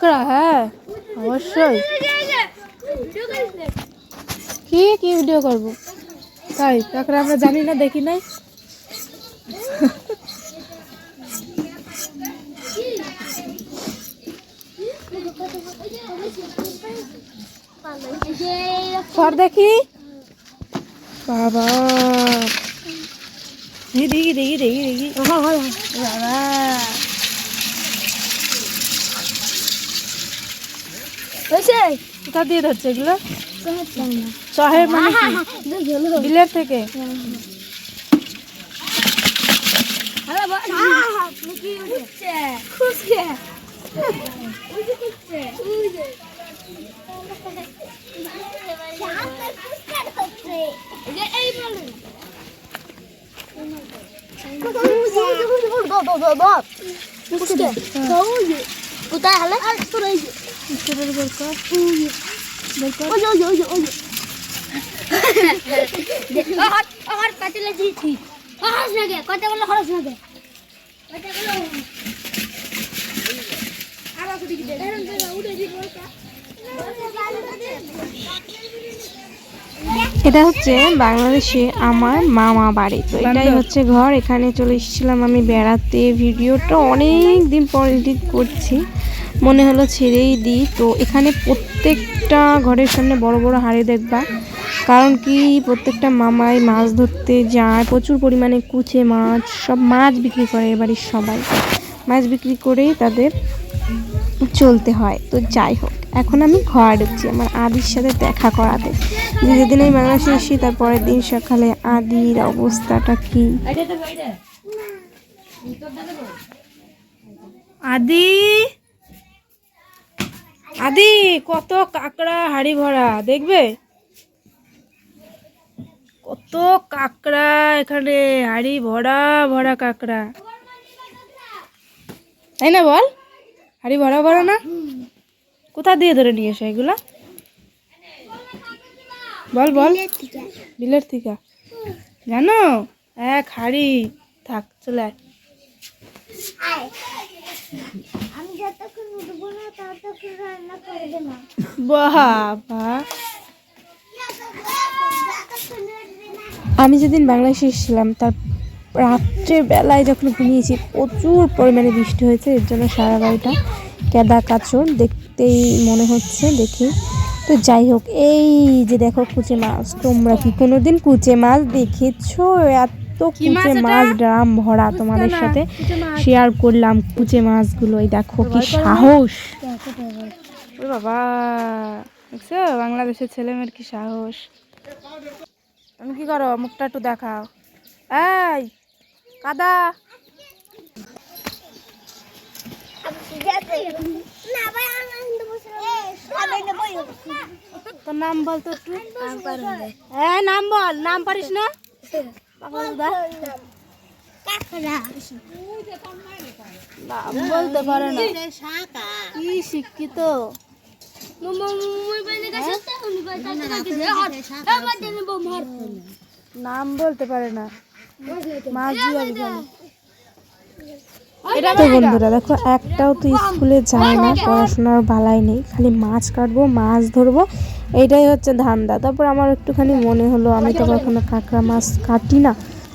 কাঁকড়া হ্যাঁ অবশ্যই কি কি ভিডিও করব তাই কাঁকড়া আমরা জানি না দেখি নাই সর দেখি বাবা দেখি দেখি দেখি দেখি দেখি বাবা কোথা দিয়ে ধরছে এগুলো? মানে বিলের থেকে? কোথায় হালে? আমার আমার পাতিলে খরচ লাগে কত খরচ লাগে কত বলে আবার কুটি দে উঠে দি এটা হচ্ছে বাংলাদেশে আমার মামা বাড়ি। তো এটাই হচ্ছে ঘর। এখানে চলে এসেছিলাম আমি বেড়াতে। ভিডিওটা অনেক দিন পর এডিট করছি। মনে হলো ছেড়েই দিই। তো এখানে প্রত্যেকটা ঘরের সামনে বড় বড় হাড়ি দেখবা। কারণ কি? প্রত্যেকটা মামাই মাছ ধরতে যায়, প্রচুর পরিমাণে কুচে মাছ, সব মাছ বিক্রি করে এবাড়ির সবাই। মাছ বিক্রি করেই তাদের চলতে হয়। তো যাই হোক, এখন আমি ঘর ঢুকছি, আমার আদির সাথে দেখা করাতে। যে যেদিন আমি বাংলাদেশে এসেছি তারপরের দিন সকালে আদির অবস্থাটা কি? আদি! আদি, কত কাঁকড়া হাড়ি ভরা, দেখবে? কত কাঁকড়া এখানে, হাড়ি ভরা ভরা কাঁকড়া। তাই না বল? হাড়ি ভরা ভরা না? কোথা দিয়ে ধরে নিয়ে এসো এগুলা? বল বল। বিলের থিকা। জানো? এক হাড়ি থাক, চলে আয় আমি যতক্ষণ উঠবো না ততক্ষণ রান্না করবে না বাবা আমি যেদিন বাংলাদেশে এসেছিলাম, তার রাত্রের বেলায় যখন ঘুমিয়েছি, প্রচুর পরিমাণে বৃষ্টি হয়েছে, এর জন্য সারা বাড়িটা কেদা কাচর দেখতেই মনে হচ্ছে দেখি। তো যাই হোক, এই যে দেখো কুচে মাছ, তোমরা কি কোনোদিন কুচে মাছ দেখেছ? এত মাছ কুচে মাছ ড্রাম ভরা তোমাদের সাথে শেয়ার করলাম কুচে মাছগুলো এই দেখো কি সাহস। ওরে বাবা দেখছ? বাংলাদেশের ছেলে মেয়ের কি সাহস। তুমি কি করো? মুখটা একটু দেখাও। এই কাদা। তোর নাম বল তো একটু। হ্যাঁ নাম বল। নাম পারিস না। বলতে পারে না। কি শিক্ষিত। নাম বলতে পারে না। তো বন্ধুরা দেখো একটাও তো স্কুলে যায় না পড়াশোনার বালাই নেই। খালি মাছ কাটবো মাছ ধরবো এইটাই হচ্ছে ধান্দা। তারপর আমার একটুখানি মনে হলো, আমি তো কখনো কাঁকড়া মাছ কাটি না।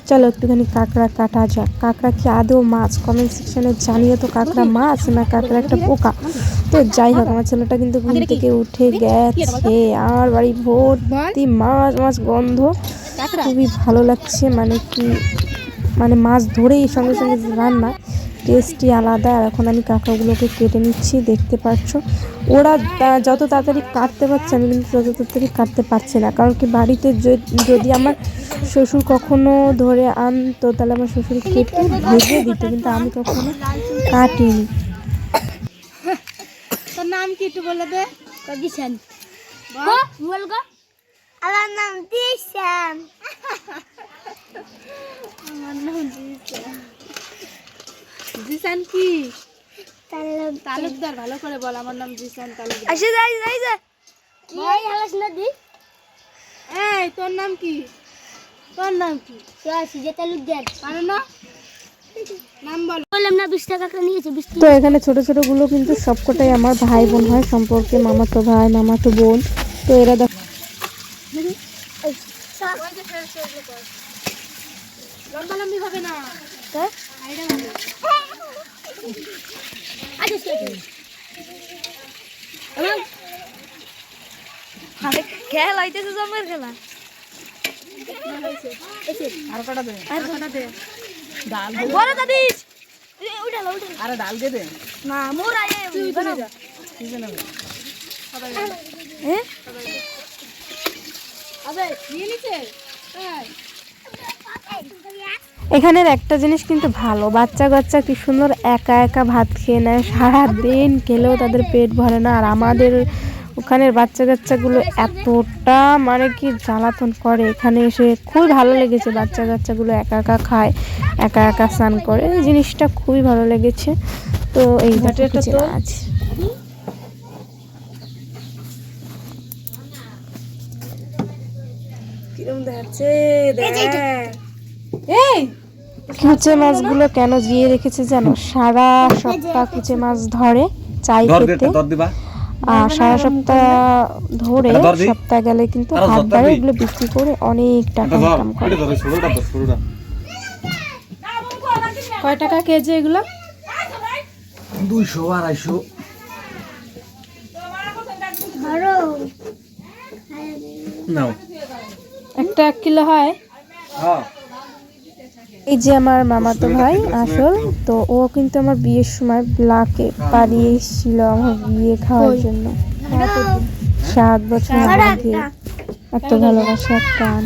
চলো একটুখানি কাঁকড়া কাটা যাক। কাঁকড়া কি আদৌ মাছ? কমেন্ট সেকশনে জানিয়ে তো কাঁকড়া মাছ না কাঁকড়া একটা পোকা। তো যাই হোক, আমার ছেলেটা কিন্তু ঘুম থেকে উঠে গেছে। আমার বাড়ি ভর্তি মাছ মাছ গন্ধ খুবই ভালো লাগছে। মানে কি মানে মাছ ধরেই সঙ্গে সঙ্গে রান্না। টেস্টই আলাদা। আর এখন আমি কাঁকড়াগুলোকে কেটে নিচ্ছি দেখতে পাচ্ছ। ওরা যত তাড়াতাড়ি কাটতে পারছে আমি কিন্তু তত তাড়াতাড়ি কাটতে পারছি না। কারণ কি বাড়িতে যদি আমার শ্বশুর কখনো ধরে আনতো তাহলে আমার শ্বশুর কেটে ভেজে দিত কিন্তু আমি কখনো কাটিনি। তোর নাম কি একটু বলে দে? বল। গো আমার নাম দিছেন আমার নাম জিসান কি? তালুকদার। ভালো করে বল আমার নাম জিসান তালুকদার। আসে যাই যাই যা কি এই হালাস না দি। এই তোর নাম কি? তোর নাম কি? তো আসি যে তালুক দেন পারো না? বললাম না বিশ টাকা করে নিয়েছে তো এখানে ছোট ছোটগুলো কিন্তু সবকটাই আমার ভাই বোন হয় সম্পর্কে মামাতো ভাই মামাতো বোন। তো এরা দেখ লম্বা লম্বি হবে না। খেলা হইতেছে জমের খেলা? আর কটা দে আর কোথা দে। ডাল বড় দাদিস উঠালো উঠালো আরে ডাল কে দে। না মোর আয়ে বানাবো কিসে নেবে হ্যাঁ এখানের একটা জিনিস কিন্তু ভালো বাচ্চা কাচ্চা কি সুন্দর একা একা ভাত খেয়ে নেয়। সারাদিন খেলেও তাদের পেট ভরে না। আর আমাদের ওখানের বাচ্চা কাচ্চাগুলো এতটা মানে কি জ্বালাতন করে। এখানে এসে খুবই ভালো লেগেছে বাচ্চা কাচ্চাগুলো একা একা খায় একা একা স্নান করে। এই জিনিসটা খুবই ভালো লেগেছে। তো এই দেখো। কুচি এই মাছগুলো কেন জিয়ে রেখেছে জানো? সারা সপ্তাহ কুচে মাছ ধরে চাই দর দে খেতে দর দিবা আর সারা সপ্তাহ ধরে সপ্তাহ গেলে কিন্তু আরও হাট ধরতে বারে দি। এগুলো বিক্রি করে অনেক টাকা ইনকাম করে। কয় টাকা কেজি এগুলো? দুইশো আড়াইশো। একটা এক কিলো হয়? হ্যাঁ। এই যে আমার মামাতো ভাই আসল তো ও কিন্তু আমার বিয়ের সময় ব্লাকে পালিয়ে এসেছিল আমার বিয়ে খাওয়ার জন্য। সাত বছর আগে। এত ভালোবাসার টান